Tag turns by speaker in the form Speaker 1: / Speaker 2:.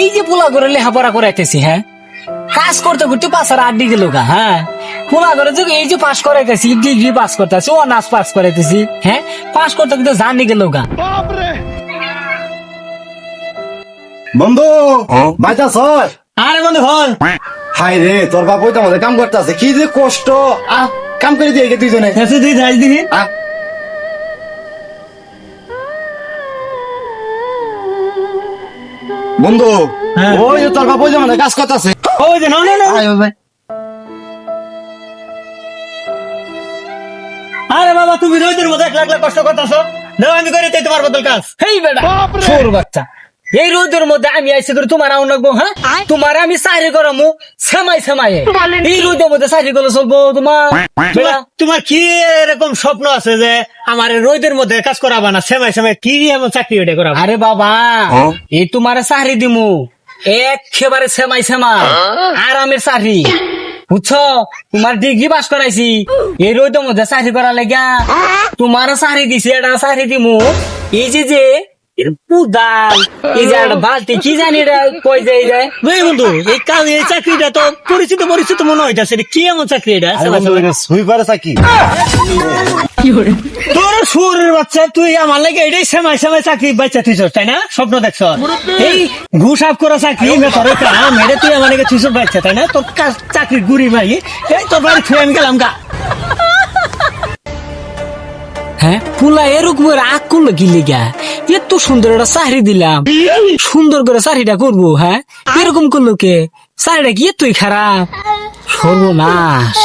Speaker 1: এই যে পোলা করে লেখাপড়া করাইতেছি হ্যাঁ? কাজ করতে করতে পাঁচ আর আট ডিগ্রি লোকা হ্যাঁ? পোলা করে যে এই যে পাস করাইতেছি ডিগ্রি পাস করতেছি অনার্স পাস করাইতেছি হ্যাঁ? পাস করতে করতে জানি গেল গা
Speaker 2: বন্ধু বাইতা সর
Speaker 1: আরে বন্ধু হল
Speaker 2: হাই রে তোর বাপ ওইটা আমাদের কাম করতে আছে কি যে কষ্ট। আহ কাম করে দিয়ে গে দুইজনে।
Speaker 1: তুই যাই দিবি।
Speaker 2: আহ। বন্ধু
Speaker 1: হ্যাঁ।
Speaker 2: ওই যে তোর বাপ ওই যে আমাদের কাজ করতে আছে
Speaker 1: ওই যে না না না
Speaker 2: আয় ভাই।
Speaker 1: আরে বাবা তুমি রোজের মধ্যে এক লাখ লাখ কষ্ট করতেছো। না আমি করে দিতে তোমার বদল কাজ। হেই বেটা। ছোট বাচ্চা। এই রোদের মধ্যে আমি আইসি করে তোমার আউন লাগবো হ্যাঁ? তোমার আমি চাকরি করামু সেমাই সেমাই এই রোদের মধ্যে চাকরি করলে চলবো তোমার।
Speaker 3: তোমার কি এরকম স্বপ্ন আছে যে আমার রোদের মধ্যে কাজ করাবা না সেমাই সেমাই কি এমন চাকরি ওটা করাবা?
Speaker 1: আরে বাবা এই তোমার চাকরি দিমু। একেবারে সেমাই সেমাই। আরামের চাকরি বুঝছ? তোমার ডিগ্রি পাস করাইছি। এই রোদের মধ্যে চাকরি করা লাগা তোমার চাকরি দিছি এটা চাকরি দিমু। এই যে যে পুদাল এই যে একটা বালতি কি জানি এটা কই যায় যায়
Speaker 3: এই বন্ধু এই কাজ এই চাকরিটা তো পরিচিত পরিচিত মনে হইতাছে এটা কি এমন চাকরি এটা? সেমাই সেমাই।
Speaker 2: সুইপারে থাকি
Speaker 3: তোর সুরের বাচ্চা তুই আমার লাগে এটাই সেমাই সেমাই চাকরি বাচ্চা তুই তাই না? স্বপ্ন দেখছ? এই ঘুষ আপ করা চাকরি তোর কাম এটা তুই আমার লাগে তুই বাচ্চা তাই না? তোর চাকরি গুড়ি মারি এই তোর বাড়ি ছুঁয়ে আমি গেলাম গা।
Speaker 1: হ্যাঁ পুলা এরকম রাগ করল কি লিগা এত সুন্দর একটা চাকরি দিলাম সুন্দর করে চাকরিটা করব হ্যাঁ এরকম করল কে চাকরিটা কি এতই খারাপ সর্বনাশ